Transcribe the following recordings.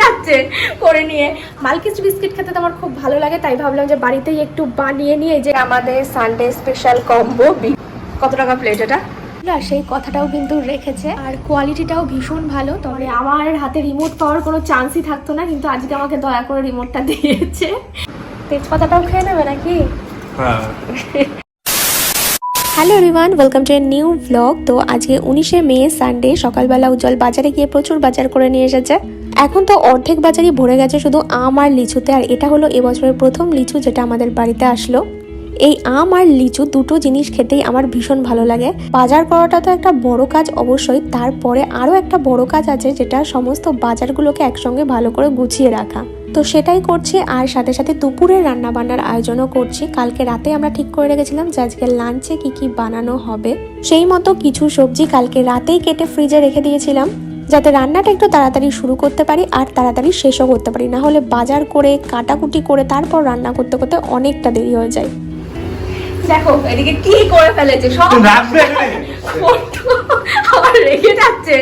যাচ্ছে করে নিয়ে। মালকিস বিস্কিট খেতে তো আমার খুব ভালো লাগে তাই ভাবলাম যে বাড়িতেই একটু বানিয়ে নিয়ে যে আমাদের সানডে স্পেশাল কম্বো কত টাকা প্লেট এটা? আর সেই কথাটাও কিন্তু রেখেছে। আর কোয়ালিটিটাও ভীষণ ভালো। তবে আমার হাতে রিমোট পাওয়ার কোনো চান্সই থাকতো না কিন্তু আজকে আমাকে দয়া করে রিমোটটা দিয়েছে। তেজপাতাটাও খেয়ে নেবে নাকি? হ্যাঁ। Hello everyone welcome to a new blog তো আজকে উনিশে মে সানডে সকালবেলা উজ্জ্বল বাজারে গিয়ে প্রচুর বাজার করে নিয়ে এসেছে। এখন তো অর্ধেক বাজারই ভরে গেছে শুধু আম আর লিচুতে, আর এটা হলো এবছরের প্রথম লিচু যেটা আমাদের বাড়িতে আসলো। এই আম আর লিচু দুটো জিনিস খেতেই আমার ভীষণ ভালো লাগে। বাজার করাটা তো একটা বড় কাজ অবশ্যই, তারপরে আরও একটা বড় কাজ আছে যেটা সমস্ত বাজারগুলোকে একসঙ্গে ভালো করে গুছিয়ে রাখা। তো সেটাই করছি আর সাথে সাথে দুপুরের রান্না বান্নার আয়োজনও করছি। কালকে রাতে আমরা ঠিক করে রেখেছিলাম যে আজকে লাঞ্চে কি কি বানানো হবে। সেই মতো কিছু সবজি কালকে রাতেই কেটে ফ্রিজে রেখে দিয়েছিলাম যাতে রান্নাটা একটু তাড়াতাড়ি শুরু করতে পারি আর তাড়াতাড়ি শেষও করতে পারি। না হলে বাজার করে কাটাকুটি করে তারপর রান্না করতে করতে অনেকটা দেরি হয়ে যায়। দেখো এদিকে কি করে ফেলেছে সব রেগে যাচ্ছে।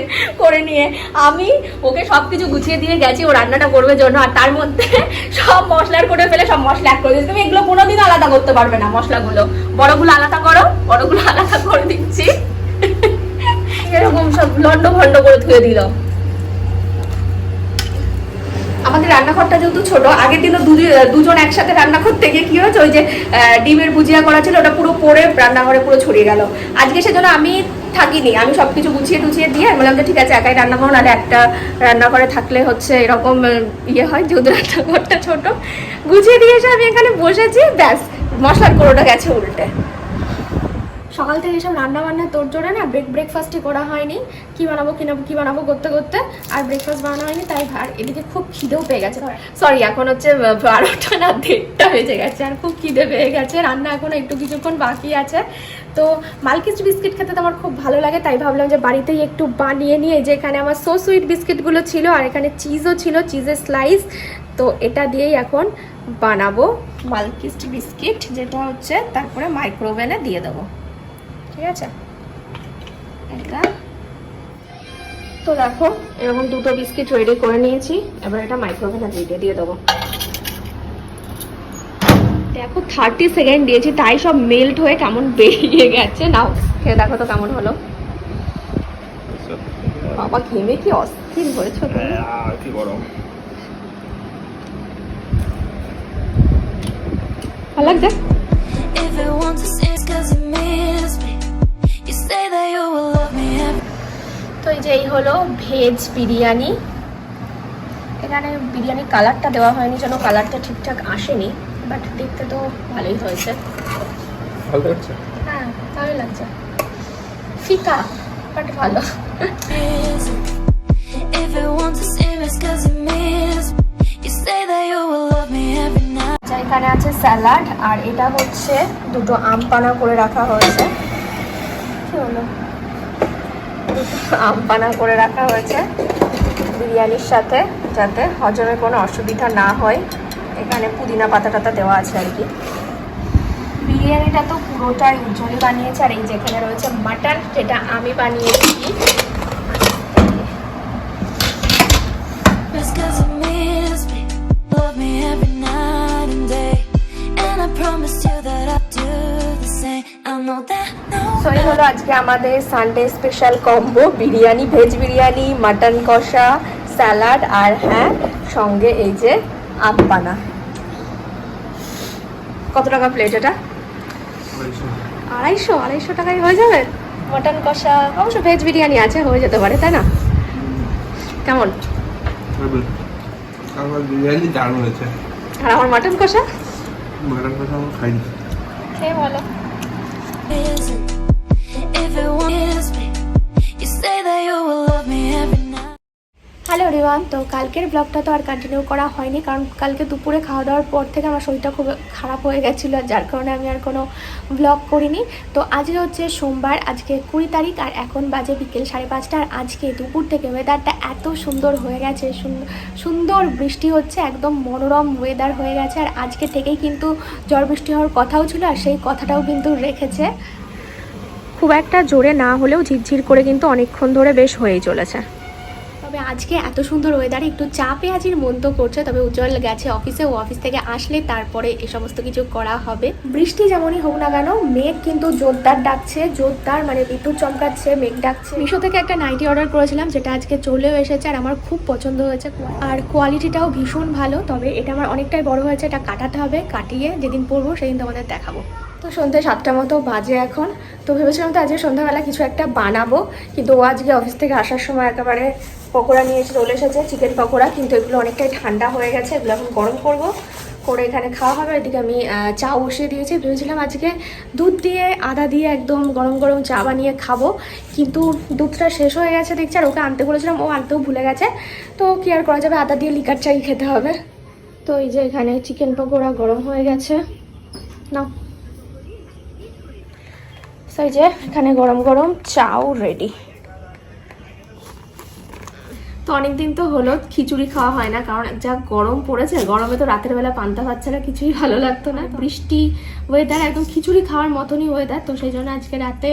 করে নিয়ে আমি ওকে সবকিছু গুছিয়ে দিয়ে গেছি, ও রান্নাটা করবে জন্য, আর তার মধ্যে সব মশলার করে ফেলে সব মশলা এক করে দিয়েছি। তুমি এগুলো কোনোদিন আলাদা করতে পারবে না মশলাগুলো। বড়গুলো আলাদা করো, বড়গুলো আলাদা করে দিচ্ছি। এরকম সব লন্ড ভন্ড করে ধুয়ে দিল। আমাদের রান্নাঘরটা যেহেতু ছোট, আগের দিনও দুজি- দুজন একসাথে রান্না করতে গিয়ে কি হয়েছে? ওই যে ডিমের ভুজিয়া করা ছিল, ওটা পুরো পরে রান্নাঘরে পুরো ছড়িয়ে গেল। আজকে সেজন্য আমি থাকিনি। আমি সব কিছু গুছিয়ে টুছিয়ে দিয়ে আমি বললাম যে ঠিক আছে, একাই রান্না করো, নাহলে একটা রান্না রান্নাঘরে থাকলে হচ্ছে এরকম ইয়ে হয় যেহেতু রান্নাঘরটা ছোট। গুছিয়ে দিয়ে এসে আমি এখানে বসেছি, ব্যাস, মশলার কোড়োটা গেছে উল্টে। সকাল থেকে সব রান্না বান্না তোর জোরে না ব্রেক ব্রেকফাস্টই করা হয়নি। কি বানাবো কি নাবো কি বানাবো করতে করতে আর ব্রেকফাস্ট বানানো হয়নি তাই আর এদিকে খুব খিদেও পেয়ে গেছে। সরি এখন হচ্ছে বারোটা না দেড়টা বেজে গেছে আর খুব খিদে পেয়ে গেছে। রান্না এখনও একটু কিছুক্ষণ বাকি আছে। তো মালকিস বিস্কিট খেতে তো আমার খুব ভালো লাগে তাই ভাবলাম যে বাড়িতেই একটু বানিয়ে নিয়ে যে এখানে আমার সো সুইট বিস্কিটগুলো ছিল আর এখানে চিজও ছিল চিজের স্লাইস তো এটা দিয়েই এখন বানাবো মালকিস্ট বিস্কিট যেটা হচ্ছে তারপরে মাইক্রোওভেনে দিয়ে দেবো। ঠিক আছে? এটা তো দেখো এরকম দুটো বিস্কিট রেডি করে নিয়েছি। এবার এটা মাইক্রোওভেনে দিয়ে দিয়ে দেবো। দেখো থার্টি সেকেন্ড দিয়েছি তাই সব মেল্ট হয়ে কেমন বেরিয়ে গেছে। নাও খেয়ে দেখো তো কেমন হলো। বাবা ঘেমে কি অস্থির হয়েছে আহ, কি গরম। ভালো লাগছে? তো এই যে এই হলো ভেজ বিরিয়ানি। এখানে বিরিয়ানির কালারটা দেওয়া হয়নি যেন কালারটা ঠিকঠাক আসেনি বাট দেখতে তো ভালোই হয়েছে। হ্যাঁ ভালোই লাগছে। ফিকা বাট ভালো. আচ্ছা এখানে আছে স্যালাড আর এটা হচ্ছে দুটো আম পানা করে রাখা হয়েছে। কি হলো? দুটো আম পানা করে রাখা হয়েছে বিরিয়ানির সাথে, যাতে হজমে কোনো অসুবিধা না হয়। এখানে পুদিনা পাতা টাতা দেওয়া আছে আর কি। বিরিয়ানিটা তো পুরোটাই উজ্জ্বলই বানিয়েছে, আর এই যেখানে রয়েছে মাটন, সেটা আমি বানিয়েছি। হলো আজকে আমাদের Sunday special combo biryani veg biryani mutton কষা স্যালাড আর হ্যাঁ সঙ্গে এই যে আপ্পানা কত টাকা প্লেট এটা? আড়াইশো আড়াইশো টাকায় হয়ে যাবে? মাটন কষা অবশ্য ভেজ বিরিয়ানি আছে হয়ে যেতে পারে তাই না? কেমন? বিরিয়ানি দারুণ হয়েছে। আর আমার মাটন কষা? মাটন আমার খাইনি। খেয়ে বলো হ্যালো রিওয়ান তো কালকের ব্লগটা তো আর কন্টিনিউ করা হয়নি, কারণ কালকে দুপুরে খাওয়া দাওয়ার পর থেকে আমার শরীরটা খুব খারাপ হয়ে গেছিল, যার কারণে আমি আর কোনো ব্লগ করিনি। তো আজ হচ্ছে সোমবার, আজকে কুড়ি তারিখ, আর এখন বাজে বিকেল সাড়ে পাঁচটা, আর আজকে দুপুর থেকে ওয়েদারটা এত সুন্দর হয়ে গেছে সুন্দর বৃষ্টি হচ্ছে, একদম মনোরম ওয়েদার হয়ে গেছে, আর আজকে থেকেই কিন্তু ঝড় বৃষ্টি হওয়ার কথাও ছিল, আর সেই কথাটাও কিন্তু রেখেছে। খুব একটা জোরে না হলেও ঝিরঝির করে কিন্তু অনেকক্ষণ ধরে বেশ হয়েই চলেছে। তবে আজকে এত সুন্দর ওয়েদারে একটু চা পেঁয়াজির মন তো করছে, তবে উজ্জ্বল গেছে অফিসে ও অফিস থেকে আসলে তারপরে এ সমস্ত কিছু করা হবে। বৃষ্টি যেমনই হোক না কেন, মেঘ কিন্তু জোরদার ডাকছে, জোরদার মানে বিদ্যুৎ চমকাচ্ছে, মেঘ ডাকছে। মিশো থেকে একটা নাইটি অর্ডার করেছিলাম, যেটা আজকে চলেও এসেছে আর আমার খুব পছন্দ হয়েছে। আর কোয়ালিটিটাও ভীষণ ভালো, তবে এটা আমার অনেকটাই বড় হয়েছে, এটা কাটাতে হবে, কাটিয়ে যেদিন পরবো সেদিন তোমাদের দেখাবো। তো সন্ধ্যে সাতটা মতো বাজে এখন। তো ভেবেছিলাম তো আজকে সন্ধ্যাবেলা কিছু একটা বানাবো। কিন্তু ও আজকে অফিস থেকে আসার সময় একেবারে পকোড়া নিয়ে এসে চলে এসেছে, চিকেন পকোড়া। কিন্তু এগুলো অনেকটাই ঠান্ডা হয়ে গেছে, এগুলো এখন গরম করব। করে এখানে খাওয়া হবে। এদিকে আমি চা বসিয়ে দিয়েছি। ভেবেছিলাম আজকে দুধ দিয়ে, আদা দিয়ে একদম গরম গরম চা বানিয়ে খাব। কিন্তু দুধটা শেষ হয়ে গেছে দেখছি, আর ওকে আনতে বলেছিলাম, ও আনতেও ভুলে গেছে। তো কি আর করা যাবে? আদা দিয়ে লিকার চাই খেতে হবে। তো এই যে এখানে চিকেন পকোড়া গরম হয়ে গেছে। নাও। যে এখানে গরম গরম চাও রেডি তো অনেকদিন তো হলো খিচুড়ি খাওয়া হয় না, কারণ যা গরম পড়েছে, গরমে তো রাতের বেলা পান্তা ভাত কিছুই ভালো লাগতো না। বৃষ্টি ওয়েদার একদম খিচুড়ি খাওয়ার মতনই ওয়েদার তো সেই জন্য আজকে রাতে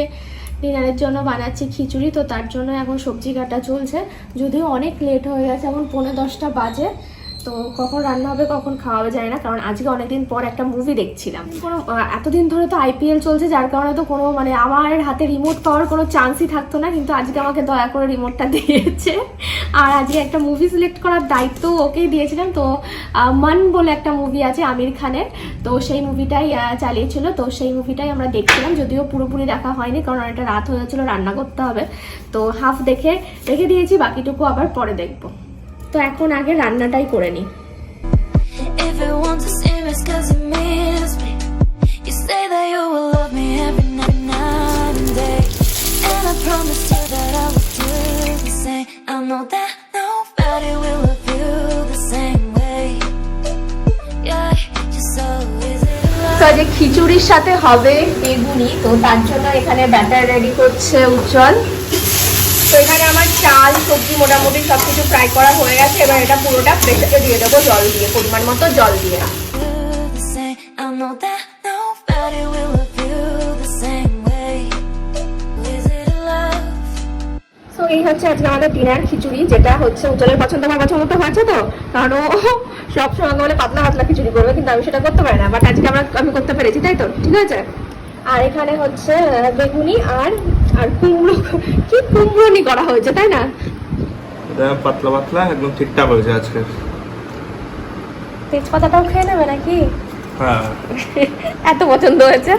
ডিনারের জন্য বানাচ্ছি খিচুড়ি, তো তার জন্য এখন সবজি কাটা চলছে। যদিও অনেক লেট হয়ে গেছে, এখন পৌনে দশটা বাজে। তো কখন রান্না হবে কখন খাওয়া হবে যায় না কারণ আজকে অনেকদিন পর একটা মুভি দেখছিলাম। কোনো এতদিন ধরে তো আইপিএল চলছে যার কারণে তো কোনো মানে আমার হাতে রিমোট পাওয়ার কোনো চান্সই থাকতো না কিন্তু আজকে আমাকে দয়া করে রিমোটটা দিয়েছে। আর আজকে একটা মুভি সিলেক্ট করার দায়িত্ব ওকেই দিয়েছিলাম তো মন বলে একটা মুভি আছে আমির খানের তো সেই মুভিটাই চালিয়েছিল তো সেই মুভিটাই আমরা দেখছিলাম যদিও পুরোপুরি দেখা হয়নি কারণ অনেকটা রাত হয়ে যাচ্ছিল রান্না করতে হবে। তো হাফ দেখে রেখে দিয়েছি বাকিটুকু আবার পরে দেখব। তো এখন আগে রান্নাটাই করে নি। যে খিচুড়ির সাথে হবে বেগুনি তো তার জন্য এখানে ব্যাটার রেডি করছে উজ্জ্বল। তো এখানে আমার চাল, সবজি মোটামুটি সব কিছু ফ্রাই করা হয়ে গেছে। এবার এটা পুরোটা প্রেসারে দিয়ে দেবো জল দিয়ে, পরিমাণ মতো জল দিয়ে। এই হচ্ছে আজকে আমাদের ডিনার খিচুড়ি, যেটা হচ্ছে উজ্জ্বলের পছন্দ আমার পছন্দ তো হয়েছে তো। কারণ ও সবসময় বলে, পাতলা পাতলা খিচুড়ি করবে। কিন্তু আমি সেটা করতে পারি না। বাট আজকে আমরা, আমি করতে পেরেছি, তাই তো? ঠিক আছে? আর এখানে হচ্ছে বেগুনি আর আর কুমড়ো। কি কুমড়োনি করা হয়েছে তাই না? এটা পাতলা পাতলা একদম ঠিকঠাক হয়েছে আজকে। তেজপাতাটাও খেয়ে নেবে নাকি? হ্যাঁ। এত পছন্দ হয়েছে?